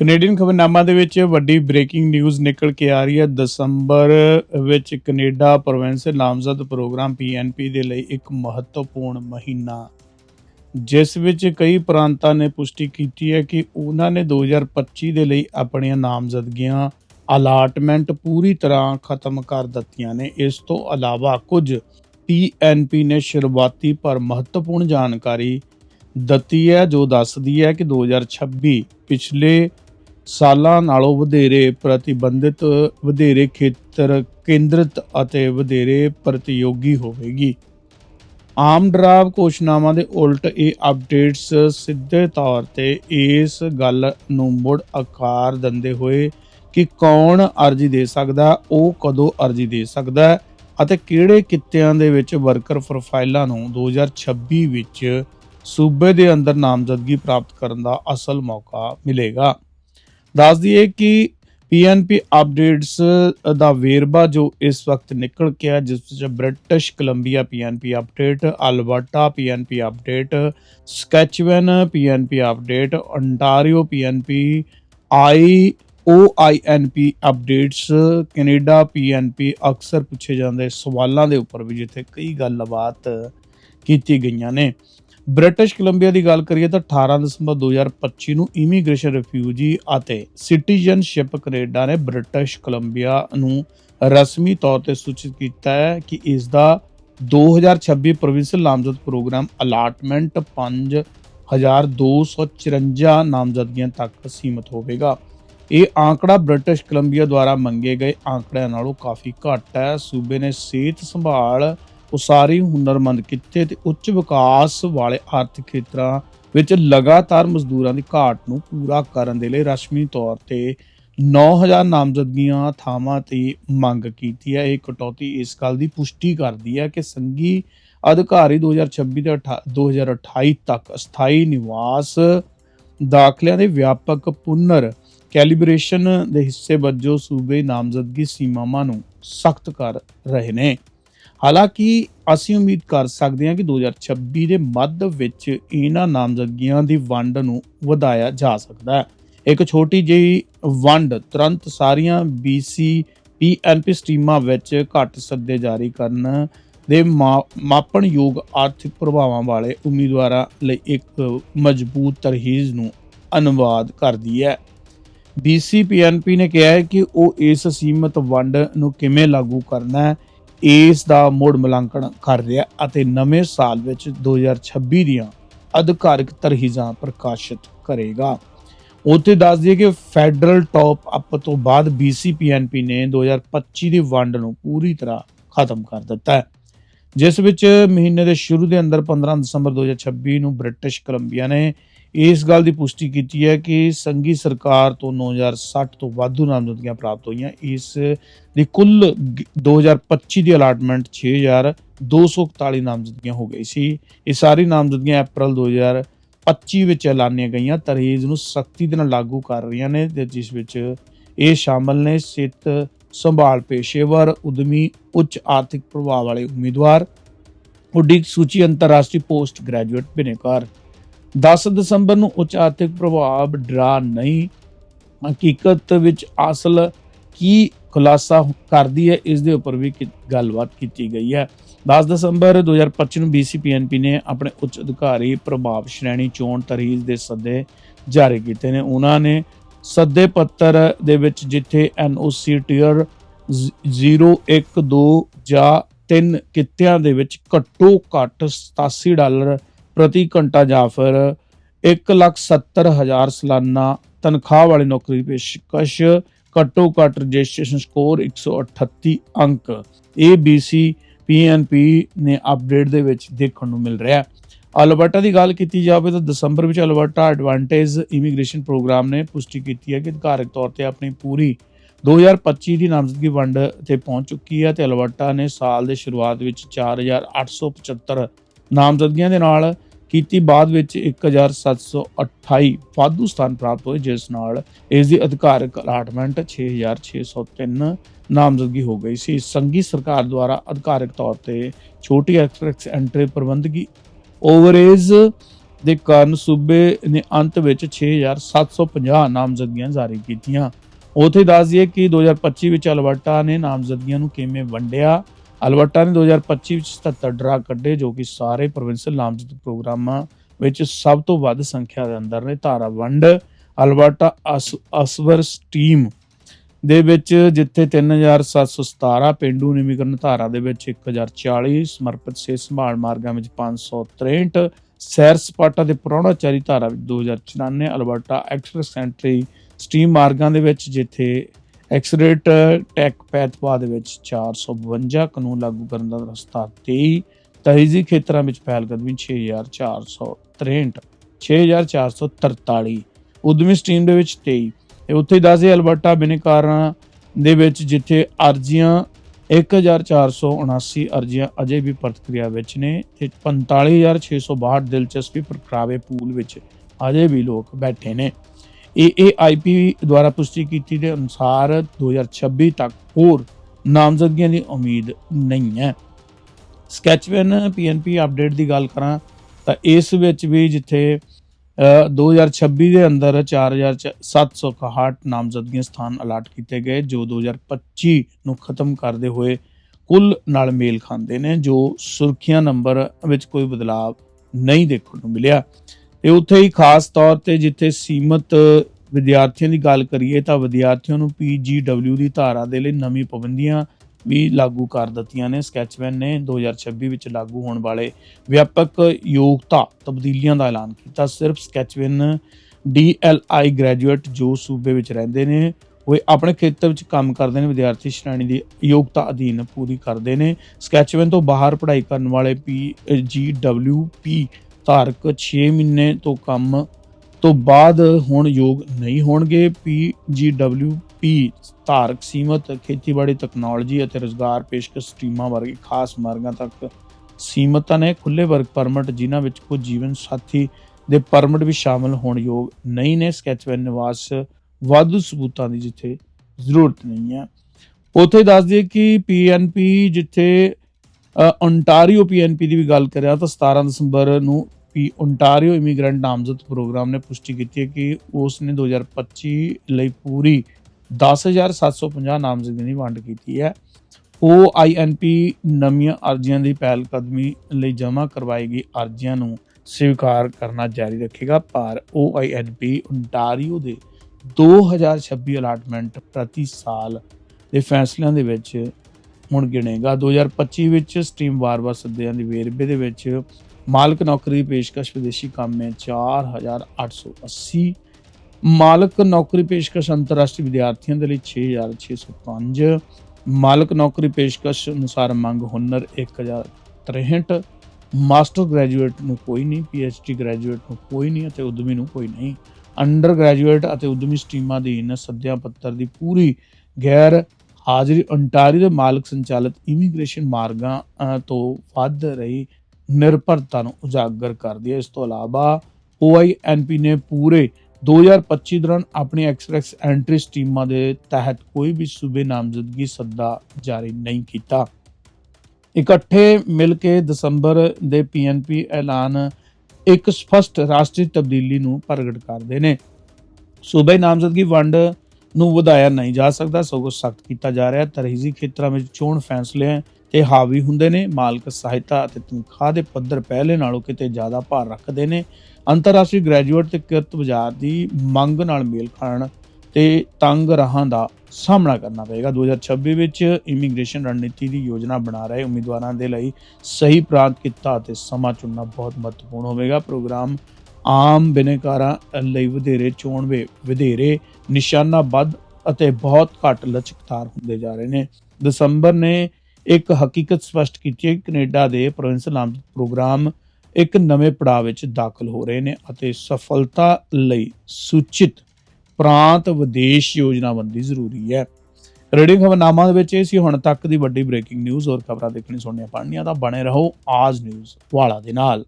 Canadian ਖਬਰਨਾਮਾ ਦੇ ਵਿੱਚ ਵੱਡੀ ਬ੍ਰੇਕਿੰਗ ਨਿਊਜ਼ ਨਿਕਲ ਕੇ ਆ ਰਹੀ ਹੈ। ਦਸੰਬਰ ਵਿੱਚ ਕੈਨੇਡਾ ਪ੍ਰੋਵਿੰਸ਼ਲ ਨਾਮਜ਼ਦ ਪ੍ਰੋਗਰਾਮ ਪੀਐਨਪੀ ਦੇ ਲਈ ਇੱਕ ਮਹੱਤਵਪੂਰਨ ਮਹੀਨਾ। ਜਿਸ ਵਿੱਚ ਕਈ ਪ੍ਰਾਂਤਾਂ ਨੇ ਪੁਸ਼ਟੀ ਕੀਤੀ ਹੈ ਕਿ ਉਹਨਾਂ ਨੇ 2025 ਦੇ ਲਈ ਆਪਣੀਆਂ ਨਾਮਜ਼ਦਗੀਆਂ ਅਲਾਟਮੈਂਟ ਪੂਰੀ ਤਰ੍ਹਾਂ ਖਤਮ ਕਰ ਦਿੱਤੀਆਂ ਨੇ। ਇਸ ਤੋਂ ਇਲਾਵਾ ਕੁਝ ਪੀਐਨਪੀ ਨੇ ਸ਼ੁਰੂਆਤੀ ਪਰ ਮਹੱਤਵਪੂਰਨ ਜਾਣਕਾਰੀ ਦਿੱਤੀ ਹੈ, ਜੋ ਦੱਸਦੀ ਹੈ ਕਿ 2026 ਪਿਛਲੇ ਸਾਲਾਂ ਨਾਲੋਂ ਵਧੇਰੇ ਪ੍ਰਤੀਬੰਧਿਤ, ਵਧੇਰੇ ਖੇਤਰ ਕੇਂਦਰਿਤ ਅਤੇ ਵਧੇਰੇ ਪ੍ਰਤੀਯੋਗੀ ਹੋਵੇਗੀ। ਆਮ ਡਰਾਵ ਘੋਸ਼ਣਾਵਾਂ ਦੇ ਉਲਟ ਇਹ ਅਪਡੇਟਸ ਸਿੱਧੇ ਤੌਰ ਤੇ ਇਸ ਗੱਲ ਨੂੰ ਮੁੜ ਆਕਾਰ ਦਿੰਦੇ ਹੋਏ ਕਿ ਕੌਣ ਅਰਜ਼ੀ ਦੇ ਸਕਦਾ, ਉਹ ਕਦੋਂ ਅਰਜ਼ੀ ਦੇ ਸਕਦਾ ਅਤੇ ਕਿਹੜੇ ਕਿੱਤਿਆਂ ਦੇ ਵਿੱਚ ਵਰਕਰ ਪ੍ਰੋਫਾਈਲਾਂ ਨੂੰ 2026 ਵਿੱਚ ਸੂਬੇ ਦੇ ਅੰਦਰ ਨਾਮਜ਼ਦਗੀ ਪ੍ਰਾਪਤ ਕਰਨ ਦਾ ਅਸਲ ਮੌਕਾ ਮਿਲੇਗਾ। ਦੱਸ ਦਈਏ ਕਿ ਪੀਐਨਪੀ ਅਪਡੇਟਸ ਦਾ ਵੇਰਵਾ ਜੋ ਇਸ ਵਕਤ ਨਿਕਲ ਕੇ ਆ ਜਿਸ ਵਿੱਚ British Columbia PNP update, Alberta PNP update, Saskatchewan PNP update ontario PNP ਆਈ OINP ਅਪਡੇਟਸ, ਕੈਨੇਡਾ ਪੀਐਨਪੀ ਅਕਸਰ ਪੁੱਛੇ ਜਾਂਦੇ ਸਵਾਲਾਂ ਦੇ ਉੱਪਰ ਵੀ ਜਿੱਥੇ ਕਈ ਗੱਲਬਾਤ ਕੀਤੀ ਗਈਆਂ ਨੇ। ਬ੍ਰਿਟਿਸ਼ ਕੋਲੰਬੀਆ ਦੀ ਗੱਲ ਕਰੀਏ ਤਾਂ 18 ਦਸੰਬਰ 2025 ਨੂੰ ਇਮੀਗ੍ਰੇਸ਼ਨ ਰਿਫਿਊਜੀ ਅਤੇ ਸਿਟੀਜ਼ਨਸ਼ਿਪ ਕੈਨੇਡਾ ਨੇ ਬ੍ਰਿਟਿਸ਼ ਕੋਲੰਬੀਆ ਨੂੰ ਰਸਮੀ ਤੌਰ ਤੇ ਸੂਚਿਤ ਕੀਤਾ ਹੈ ਕਿ ਇਸ ਦਾ 2026 ਪ੍ਰੋਵਿੰਸ਼ਲ ਨਾਮਜ਼ਦ ਪ੍ਰੋਗਰਾਮ ਅਲਾਟਮੈਂਟ 5254 ਨਾਮਜ਼ਦਗੀਆਂ ਤੱਕ ਸੀਮਿਤ ਹੋਵੇਗਾ। ਇਹ ਆંકੜਾ ਬ੍ਰਿਟਿਸ਼ ਕੋਲੰਬੀਆ ਦੁਆਰਾ ਮੰਗੇ ਗਏ ਆંકੜਿਆਂ ਨਾਲੋਂ ਕਾਫੀ ਘੱਟ ਹੈ। ਸੂਬੇ ਨੇ ਸਿਹਤ ਸੰਭਾਲ ਉਸਾਰੀ ਹੁਨਰਮੰਦ ਕਿੱਤੇ ਤੇ ਉੱਚ ਵਿਕਾਸ ਵਾਲੇ ਆਰਥਿਕ ਖੇਤਰਾਂ ਵਿੱਚ ਲਗਾਤਾਰ ਮਜ਼ਦੂਰਾਂ ਦੀ ਘਾਟ ਨੂੰ ਪੂਰਾ ਕਰਨ ਦੇ ਲਈ ਰਸਮੀ ਤੌਰ ਤੇ 9000 ਨਾਮਜ਼ਦਗੀਆਂ ਥਾਵਾਂ ਤੇ ਮੰਗ ਕੀਤੀ ਹੈ। ਇਹ ਕਟੌਤੀ ਇਸ ਗੱਲ ਦੀ ਪੁਸ਼ਟੀ ਕਰਦੀ ਹੈ ਕਿ ਸੰਘੀ ਅਧਿਕਾਰੀ 2026 ਤੇ ਅਠਾ- 2028 ਤੱਕ ਅਸਥਾਈ ਨਿਵਾਸ ਦਾਖਲਿਆਂ ਦੇ ਵਿਆਪਕ ਪੁਨਰ ਕੈਲੀਬ੍ਰੇਸ਼ਨ ਦੇ ਹਿੱਸੇ ਵਜੋਂ ਸੂਬੇ ਨਾਮਜ਼ਦਗੀ ਸੀਮਾਵਾਂ ਨੂੰ ਸਖਤ ਕਰ ਰਹੇ ਨੇ। ਹਾਲਾਂਕਿ ਅਸੀਂ ਉਮੀਦ ਕਰ ਸਕਦੇ ਹਾਂ ਕਿ 2026 ਦੇ ਮੱਧ ਵਿੱਚ ਇਹਨਾਂ ਨਾਮਜ਼ਦਗੀਆਂ ਦੀ ਵੰਡ ਨੂੰ ਵਧਾਇਆ ਜਾ ਸਕਦਾ ਹੈ। ਇੱਕ ਛੋਟੀ ਜਿਹੀ ਵੰਡ ਤੁਰੰਤ ਸਾਰੀਆਂ BC PNP ਸਟਰੀਮਾਂ ਵਿੱਚ ਘੱਟ ਸੱਦੇ ਜਾਰੀ ਕਰਨ ਦੇ ਮਾ- ਮਾਪਣਯੋਗ ਆਰਥਿਕ ਪ੍ਰਭਾਵਾਂ ਵਾਲੇ ਉਮੀਦਵਾਰਾਂ ਲਈ ਇੱਕ ਮਜ਼ਬੂਤ ਤਰਹੀਜ਼ ਨੂੰ ਅਨੁਵਾਦ ਕਰਦੀ ਹੈ। BCPNP ਨੇ ਕਿਹਾ ਹੈ ਕਿ ਉਹ ਇਸ ਸੀਮਤ ਵੰਡ ਨੂੰ ਕਿਵੇਂ ਲਾਗੂ ਕਰਨਾ ਹੈ ਇਸ ਦਾ ਮੋੜ ਮੁਲਾਂਕਣ ਕਰ ਰਿਹਾ ਅਤੇ ਨਵੇਂ ਸਾਲ ਵਿੱਚ 2026 ਦੀਆਂ ਅਧਿਕਾਰਿਕ ਤਰਹੀਜ਼ਾਂ ਪ੍ਰਕਾਸ਼ਿਤ ਕਰੇਗਾ। ਉੱਥੇ ਦੱਸ ਦਈਏ ਕਿ ਫੈਡਰਲ ਟੌਪ ਅਪ ਤੋਂ ਬਾਅਦ BCPNP ਨੇ 2025 ਦੀ ਵੰਡ ਨੂੰ ਪੂਰੀ ਤਰ੍ਹਾਂ ਖਤਮ ਕਰ ਦਿੱਤਾ ਹੈ। ਜਿਸ ਵਿੱਚ ਮਹੀਨੇ ਦੇ ਸ਼ੁਰੂ ਦੇ ਅੰਦਰ 15 ਦਸੰਬਰ 2026 ਨੂੰ ਬ੍ਰਿਟਿਸ਼ ਕੋਲੰਬੀਆ ਨੇ ਇਸ ਗੱਲ ਦੀ ਪੁਸ਼ਟੀ ਕੀਤੀ ਹੈ ਕਿ ਸੰਘੀ ਸਰਕਾਰ ਤੋਂ 9060 ਤੋਂ ਵਾਧੂ ਨਾਮਜ਼ਦਗੀਆਂ ਪ੍ਰਾਪਤ ਹੋਈਆਂ। ਇਸ ਦੀ ਕੁੱਲ ਗ- 2025 ਦੀ ਅਲਾਟਮੈਂਟ 6241 ਨਾਮਜ਼ਦਗੀਆਂ ਹੋ ਗਈ ਸੀ। ਇਹ ਸਾਰੀ ਨਾਮਜ਼ਦਗੀਆਂ ਅਪ੍ਰੈਲ 2025 ਵਿੱਚ ਐਲਾਨੀਆਂ ਗਈਆਂ। ਤਰਹੀਜ਼ ਨੂੰ ਸਖਤੀ ਦੇ ਨਾਲ ਲਾਗੂ ਕਰ ਰਹੀਆਂ ਨੇ ਤੇ ਜਿਸ ਵਿੱਚ ਇਹ ਸ਼ਾਮਲ ਨੇ ਸਿੱਤ, ਸੰਭਾਲ, ਪੇਸ਼ੇਵਰ, ਉਦਮੀ, ਉੱਚ ਆਰਥਿਕ ਪ੍ਰਭਾਵ ਵਾਲੇ ਉਮੀਦਵਾਰ, ਉਡੀਕ ਸੂਚੀ, ਅੰਤਰਰਾਸ਼ਟਰੀ ਪੋਸਟ ਗ੍ਰੈਜੂਏਟ ਬਿਨੇਕਾਰ 10 ਦਸੰਬਰ ਨੂੰ ਉੱਚ ਆਰਥਿਕ ਪ੍ਰਭਾਵ ਡਰਾ ਨਹੀਂ। ਹਕੀਕਤ ਵਿੱਚ ਅਸਲ ਕੀ ਖੁਲਾਸਾ ਕਰਦੀ ਹੈ, ਇਸ ਦੇ ਉੱਪਰ ਵੀ ਕੀ- ਗੱਲਬਾਤ ਕੀਤੀ ਗਈ ਹੈ। 10 ਦਸੰਬਰ 2025 ਨੂੰ BCPNP ਨੇ ਆਪਣੇ ਉੱਚ ਅਧਿਕਾਰੀ ਪ੍ਰਭਾਵ ਸ਼੍ਰੇਣੀ ਚੋਣ ਤਰੀਜ਼ ਦੇ ਸੱਦੇ ਜਾਰੀ ਕੀਤੇ ਨੇ। ਉਹਨਾਂ ਨੇ ਸੱਦੇ ਪੱਤਰ ਦੇ ਵਿੱਚ ਜਿੱਥੇ NOC ਟੀਅਰ 0 1 2 ਜਾਂ 3 ਕਿੱਤਿਆਂ ਦੇ ਵਿੱਚ ਘੱਟੋ ਘੱਟ 87 ਡਾਲਰ ਪ੍ਰਤੀ ਘੰਟਾ ਜਾਂ ਫਿਰ 170000 ਸਾਲਾਨਾ ਤਨਖਾਹ ਵਾਲੀ ਨੌਕਰੀ ਦੀ ਪੇਸ਼ਕਸ਼ ਘੱਟੋ ਘੱਟ ਰਜਿਸਟ੍ਰੇਸ਼ਨ ਸਕੋਰ 138 ਅੰਕ। ABC PNP ਨੇ ਅਪਡੇਟ ਦੇ ਵਿੱਚ ਦੇਖਣ ਨੂੰ ਮਿਲ ਰਿਹਾ ਹੈ। ਅਲਬਰਟਾ ਦੀ ਗੱਲ ਕੀਤੀ ਜਾਵੇ ਤਾਂ ਦਸੰਬਰ ਵਿੱਚ ਅਲਬਰਟਾ ਐਡਵਾਂਟੇਜ ਇਮੀਗ੍ਰੇਸ਼ਨ ਪ੍ਰੋਗਰਾਮ ਨੇ ਪੁਸ਼ਟੀ ਕੀਤੀ ਹੈ ਕਿ ਅਧਿਕਾਰਕ ਤੌਰ ਤੇ ਆਪਣੀ ਪੂਰੀ 2025 ਦੀ ਨਾਮਜ਼ਦਗੀ ਵੰਡ ਤੇ ਪਹੁੰਚ ਚੁੱਕੀ ਹੈ ਤੇ ਅਲਬਰਟਾ ਨੇ ਸਾਲ ਦੇ ਸ਼ੁਰੂਆਤ ਵਿੱਚ 4875 ਨਾਮਜ਼ਦਗੀਆਂ ਦੇ ਨਾਲ ਕੀਤੀ ਬਾਅਦ ਵਿੱਚ 1728 ਵਾਧੂ ਸਥਾਨ ਪ੍ਰਾਪਤ ਹੋਏ, ਜਿਸ ਨਾਲ ਇਸ ਦੀ ਅਧਿਕਾਰਕ ਅਲਾਟਮੈਂਟ 6603 ਨਾਮਜ਼ਦਗੀ ਹੋ ਗਈ ਸੀ। ਸੰਘੀ ਸਰਕਾਰ ਦੁਆਰਾ ਅਧਿਕਾਰਕ ਤੌਰ ਤੇ ਛੋਟੀ ਐਕਸਪ੍ਰੈਸ ਐਂਟਰੀ ਪ੍ਰਬੰਧਕੀ ਓਵਰੇਜ ਦੇ ਕਾਰਨ ਸੂਬੇ ਨੇ ਅੰਤ ਵਿੱਚ 6750 ਨਾਮਜ਼ਦਗੀਆਂ ਜਾਰੀ ਕੀਤੀਆਂ। ਉਥੇ ਦੱਸ ਦਈਏ ਕਿ 2025 ਵਿੱਚ ਅਲਬਰਟਾ ਨੇ ਨਾਮਜ਼ਦਗੀਆਂ ਨੂੰ ਕਿਵੇਂ ਵੰਡਿਆ? ਅਲਬਰਟਾ ਨੇ 2025 ਵਿੱਚ 77 ਡਰਾ ਕੱਢੇ ਜੋ ਕਿ ਸਾਰੇ ਪ੍ਰੋਵਿੰਸ਼ਲ ਨਾਮਜ਼ਦ ਪ੍ਰੋਗਰਾਮਾਂ ਵਿੱਚ ਸਭ ਤੋਂ ਵੱਧ ਸੰਖਿਆ ਦੇ ਅੰਦਰ ਨੇ। ਧਾਰਾ ਵੰਡ ਅਲਬਰਟਾ ਅਸ- ਅਸਵਰ ਸਟੀਮ ਦੇ ਵਿੱਚ ਜਿੱਥੇ 3717 ਪਿੰਡੂ ਨਿਮੀਕਰਨ ਧਾਰਾ ਦੇ ਵਿੱਚ 1040 ਸਮਰਪਿਤ ਸਿਹਤ ਸੰਭਾਲ ਮਾਰਗਾਂ ਵਿੱਚ 563 ਸੈਰ ਸਪਾਟਾ ਦੇ ਪ੍ਰਾਹੁਣਾਚਾਰੀ ਧਾਰਾ ਵਿੱਚ 2094 ਅਲਬਰਟਾ ਐਕਸਪ੍ਰੈਸ ਸੈਂਟਰੀ ਸਟ੍ਰੀਮ ਮਾਰਗਾਂ ਦੇ ਵਿੱਚ ਜਿੱਥੇ ਐਕਸਰੇਟ ਟੈਕ ਪੈਥਵਾ ਦੇ ਵਿੱਚ 452 ਕਾਨੂੰਨ ਲਾਗੂ ਕਰਨ ਦਾ ਰਸਤਾ 23 ਤਹਿਜ਼ੀ ਖੇਤਰਾਂ ਵਿੱਚ ਪਹਿਲਕਦਮੀ 6463 6443 ਉਦਮੀ ਸਟ੍ਰੀਮ ਦੇ ਵਿੱਚ 23 ਇਹ ਉੱਥੇ ਹੀ ਦੱਸਦੇ ਅਲਬਰਟਾ ਬਿਨਕਾਰਾਂ ਦੇ ਵਿੱਚ ਜਿੱਥੇ ਅਰਜ਼ੀਆਂ 1479 ਅਰਜ਼ੀਆਂ ਅਜੇ ਵੀ ਪ੍ਰਤੀਕਿਰਿਆ ਵਿੱਚ ਨੇ ਤੇ 45662 ਦਿਲਚਸਪੀ ਪ੍ਰਗਟਾਵੇ ਪੂਲ ਵਿੱਚ ਅਜੇ ਵੀ ਲੋਕ ਬੈਠੇ ਨੇ। ਏਏਆਈਪੀ ਦੁਆਰਾ ਪੁਸ਼ਟੀ ਕੀਤੀ ਦੇ ਅਨੁਸਾਰ 2026 ਤੱਕ ਹੋਰ ਨਾਮਜ਼ਦਗੀਆਂ ਦੀ ਉਮੀਦ ਨਹੀਂ ਹੈ। ਸਕੈਚਵਨ ਪੀਐਨਪੀ ਅਪਡੇਟ ਦੀ ਗੱਲ ਕਰਾਂ ਤਾਂ ਇਸ ਵਿੱਚ ਵੀ ਜਿੱਥੇ ਅ, 2026 ਦੇ ਅੰਦਰ 4761 ਨਾਮਜ਼ਦਗੀਆਂ ਸਥਾਨ ਅਲਾਟ ਕੀਤੇ ਗਏ ਜੋ 2025 ਨੂੰ ਖਤਮ ਕਰਦੇ ਹੋਏ ਕੁੱਲ ਨਾਲ ਮੇਲ ਖਾਂਦੇ ਨੇ ਜੋ ਸੁਰੱਖਿਆ ਨੰਬਰ ਵਿੱਚ ਕੋਈ ਬਦਲਾਅ ਨਹੀਂ ਦੇਖਣ ਨੂੰ ਮਿਲਿਆ। ਤੇ ਉੱਥੇ ਹੀ ਖਾਸ ਤੌਰ ਤੇ ਜਿੱਥੇ ਸੀਮਤ ਵਿਦਿਆਰਥੀਆਂ ਦੀ ਗੱਲ ਕਰੀਏ ਤਾਂ ਵਿਦਿਆਰਥੀਆਂ ਨੂੰ ਪੀਜੀਡਬਲਿਊ ਦੀ ਧਾਰਾ ਦੇ ਲਈ ਨਵੀਂ ਪਾਬੰਦੀਆਂ ਵੀ ਲਾਗੂ ਕਰ ਦਿੱਤੀਆਂ ਨੇ। ਸਕੈਚਮੈਨ ਨੇ 2026 ਵਿੱਚ ਲਾਗੂ ਹੋਣ ਵਾਲੇ ਵਿਆਪਕ ਯੋਗਤਾ ਤਬਦੀਲੀਆਂ ਦਾ ਐਲਾਨ ਕੀਤਾ। ਸਿਰਫ ਸਕੈਚਵਿਨ ਡੀਐਲਆਈ ਗ੍ਰੈਜੂਏਟ ਜੋ ਸੂਬੇ ਵਿੱਚ ਰਹਿੰਦੇ ਨੇ, ਉਹ ਆਪਣੇ ਖੇਤਰ ਵਿੱਚ ਕੰਮ ਕਰਦੇ ਨੇ, ਵਿਦਿਆਰਥੀ ਸ਼੍ਰੇਣੀ ਦੀ ਯੋਗਤਾ ਅਧੀਨ ਪੂਰੀ ਕਰਦੇ ਨੇ। ਸਕੈਚਵਿਨ ਤੋਂ ਬਾਹਰ ਪੜ੍ਹਾਈ ਕਰਨ ਵਾਲੇ ਪੀ ਜੀ ਡਬਲਿਊ ਪੀ ਧਾਰਕ 6 ਮਹੀਨੇ ਤੋਂ ਕੰਮ ਤੋਂ ਬਾਅਦ ਹੁਣ ਯੋਗ ਨਹੀਂ ਹੋਣਗੇ। ਪੀਜੀਡਬਲਿਊਪੀ ਧਾਰਕ ਸੀਮਤ ਖੇਤੀਬਾੜੀ ਟੈਕਨੋਲੋਜੀ ਅਤੇ ਰੋਜ਼ਗਾਰ ਪੇਸ਼ਕਸ਼ ਸਟਰੀਮਾਂ ਵਰਗੇ ਖਾਸ ਮਾਰਗਾਂ ਤੱਕ ਸੀਮਤ ਨੇ ਖੁੱਲੇ ਵਰਗ ਪਰਮਿਟ, ਜਿਨ੍ਹਾਂ ਵਿੱਚ ਕੋਈ ਜੀਵਨ ਸਾਥੀ ਦੇ ਪਰਮਿਟ ਵੀ ਸ਼ਾਮਲ ਹੋਣ ਯੋਗ ਨਹੀਂ ਨੇ। ਸਕੈਚਵੈਨ ਨਿਵਾਸ ਵਾਧੂ ਸਬੂਤਾਂ ਦੀ ਜਿੱਥੇ ਜ਼ਰੂਰਤ ਨਹੀਂ ਹੈ। ਉੱਥੇ ਦੱਸ ਦਈਏ ਕਿ ਪੀਐਨਪੀ ਜਿੱਥੇ ਓਨਟਾਰੀਓ ਪੀਐਨਪੀ ਦੀ ਵੀ ਗੱਲ ਕਰਿਆ ਤਾਂ 17 ਦਸੰਬਰ ਨੂੰ ਪੀ ਓਨਟਾਰੀਓ ਇਮੀਗ੍ਰੈਂਟ ਨਾਮਜ਼ਦ ਪ੍ਰੋਗਰਾਮ ਨੇ ਪੁਸ਼ਟੀ ਕੀਤੀ ਹੈ ਕਿ ਉਸ ਨੇ 2025 ਲਈ ਪੂਰੀ 10750 ਨਾਮਜ਼ਦਗੀ ਦੀ ਵੰਡ ਕੀਤੀ ਹੈ। OINP ਨਵੀਆਂ ਅਰਜ਼ੀਆਂ ਦੀ ਪਹਿਲ ਕਦਮੀ ਲਈ ਜਮ੍ਹਾਂ ਕਰਵਾਈ ਗਈ ਅਰਜ਼ੀਆਂ ਨੂੰ ਸਵੀਕਾਰ ਕਰਨਾ ਜਾਰੀ ਰੱਖੇਗਾ, ਪਰ OINP ਓਨਟਾਰੀਓ ਦੇ 2026 ਅਲਾਟਮੈਂਟ ਪ੍ਰਤੀ ਸਾਲ ਦੇ ਫੈਸਲਿਆਂ ਦੇ ਵਿੱਚ ਹੁਣ ਗਿਣੇਗਾ। 2025 ਵਿੱਚ ਸਟ੍ਰੀਮ ਵਾਰ-ਵਾਰ ਸੱਦਿਆਂ ਦੀ ਵੇਰਵੇ ਦੇ ਵਿੱਚ ਮਾਲਕ ਨੌਕਰੀ ਦੀ ਪੇਸ਼ਕਸ਼ ਵਿਦੇਸ਼ੀ ਕੰਮ ਹੈ 4880 ਮਾਲਕ ਨੌਕਰੀ ਪੇਸ਼ਕਸ਼ ਅੰਤਰਰਾਸ਼ਟਰੀ ਵਿਦਿਆਰਥੀਆਂ ਦੇ ਲਈ 6605 ਮਾਲਕ ਨੌਕਰੀ ਪੇਸ਼ਕਸ਼ ਅਨੁਸਾਰ ਮੰਗ ਹੁਨਰ 1063 ਮਾਸਟਰ ਗ੍ਰੈਜੂਏਟ ਨੂੰ ਕੋਈ ਨਹੀਂ, ਪੀਐਚਡੀ ਗ੍ਰੈਜੂਏਟ ਨੂੰ ਕੋਈ ਨਹੀਂ ਅਤੇ ਉਦਮੀ ਨੂੰ ਕੋਈ ਨਹੀਂ। ਅੰਡਰ ਗ੍ਰੈਜੂਏਟ ਅਤੇ ਉਦਮੀ ਸਟਰੀਮਾਂ ਦੇ ਇਨ ਸੱਦਿਆ ਪੱਤਰ ਦੀ ਪੂਰੀ ਗੈਰ ਹਾਜ਼ਰੀ ontario ਦੇ ਮਾਲਕ ਸੰਚਾਲਿਤ ਇਮੀਗ੍ਰੇਸ਼ਨ ਮਾਰਗਾਂ ਤੋਂ ਵੱਧ ਰਹੀ ਨਿਰਭਰਤਾ ਨੂੰ ਉਜਾਗਰ ਕਰਦੀ ਹੈ। ਇਸ ਤੋਂ ਇਲਾਵਾ OINP ਨੇ ਪੂਰੇ 2025 ਦੌਰਾਨ ਆਪਣੀ ਐਕਸਪ੍ਰੈਸ ਐਂਟਰੀ ਸਟਰੀਮਾਂ ਦੇ ਤਹਿਤ ਕੋਈ ਵੀ ਸੂਬੇ ਨਾਮਜ਼ਦਗੀ ਸੱਦਾ ਜਾਰੀ ਨਹੀਂ ਕੀਤਾ। ਇਕੱਠੇ ਮਿਲ ਕੇ ਦਸੰਬਰ ਦੇ ਪੀਐਨਪੀ ਐਲਾਨ ਇੱਕ ਸਪਸ਼ਟ ਰਾਸ਼ਟਰੀ ਤਬਦੀਲੀ ਨੂੰ ਪ੍ਰਗਟ ਕਰਦੇ ਨੇ। ਸੂਬੇ ਨਾਮਜ਼ਦਗੀ ਵੰਡ ਨੂੰ ਵਧਾਇਆ ਨਹੀਂ ਜਾ ਸਕਦਾ, ਸਗੋਂ ਸਖਤ ਕੀਤਾ ਜਾ ਰਿਹਾ ਹੈ। ਤਰਹੀਜ਼ੀ ਖੇਤਰਾਂ ਵਿੱਚ ਚੋਣ ਫੈਸਲੇ ਤੇ ਹਾਵੀ ਹੁੰਦੇ ਨੇ। ਮਾਲਕ ਸਹਾਇਤਾ ਅਤੇ ਤਨਖਾਹ ਦੇ ਪੱਧਰ ਪਹਿਲੇ ਨਾਲੋਂ ਕਿਤੇ ਜ਼ਿਆਦਾ ਭਾਰ ਰੱਖਦੇ ਨੇ। ਅੰਤਰਰਾਸ਼ਟਰੀ ਗ੍ਰੈਜੂਏਟ ਤੇ ਕਿਰਤ ਬਾਜ਼ਾਰ ਦੀ ਮੰਗ ਨਾਲ ਮੇਲ ਖਾਣ ਤੇ ਤੰਗ ਰਾਹਾਂ ਦਾ ਸਾਹਮਣਾ ਕਰਨਾ ਪਏਗਾ। 2026 ਵਿੱਚ ਇਮੀਗ੍ਰੇਸ਼ਨ ਰਣਨੀਤੀ ਦੀ ਯੋਜਨਾ ਬਣਾ ਰਹੇ ਉਮੀਦਵਾਰਾਂ ਦੇ ਲਈ ਸਹੀ ਪ੍ਰਾਂਤ ਕੀਤਾ ਅਤੇ ਸਮਾਂ ਚੁਣਨਾ ਬਹੁਤ ਮਹੱਤਵਪੂਰਨ ਹੋਵੇਗਾ। ਪ੍ਰੋਗਰਾਮ ਆਮ ਬਿਨੇਕਾਰਾਂ ਲਈ ਵਧੇਰੇ ਚੋਣ ਵੇ, ਵਧੇਰੇ ਨਿਸ਼ਾਨਾਬੱਧ ਅਤੇ ਬਹੁਤ ਘੱਟ ਲਚਕਤਾਰ ਹੁੰਦੇ ਜਾ ਰਹੇ ਨੇ। ਦਸੰਬਰ ਨੇ ਇੱਕ ਹਕੀਕਤ ਸਪਸ਼ਟ ਕੀਤੀ ਹੈ ਕਿ ਕੈਨੇਡਾ ਦੇ ਪ੍ਰੋਵਿੰਸ਼ਲ ਨਾਮਜ਼ਦ ਪ੍ਰੋਗਰਾਮ ਇੱਕ ਨਵੇਂ ਪੜਾਅ ਵਿੱਚ ਦਾਖਲ ਹੋ ਰਹੇ ਨੇ ਅਤੇ ਸਫਲਤਾ ਲਈ ਸੂਚਿਤ ਪ੍ਰਾਂਤ ਵਿਦੇਸ਼ ਯੋਜਨਾਬੰਦੀ ਜ਼ਰੂਰੀ ਹੈ। ਰੇਡੀਓ ਖਬਰਨਾਮਾ ਦੇ ਵਿੱਚ ਇਹ ਸੀ, ਹੁਣ ਤੱਕ ਦੀ ਵੱਡੀ ਬ੍ਰੇਕਿੰਗ ਨਿਊਜ਼ ਔਰ ਖਬਰਾਂ ਦੇਖਣੀ ਸੁਣਨੀਆਂ ਪੜ੍ਹਨੀਆਂ ਤਾਂ ਬਣੇ ਰਹੋ ਆਜ ਨਿਊਜ਼ ਵਾਲਾ ਦੇ ਨਾਲ।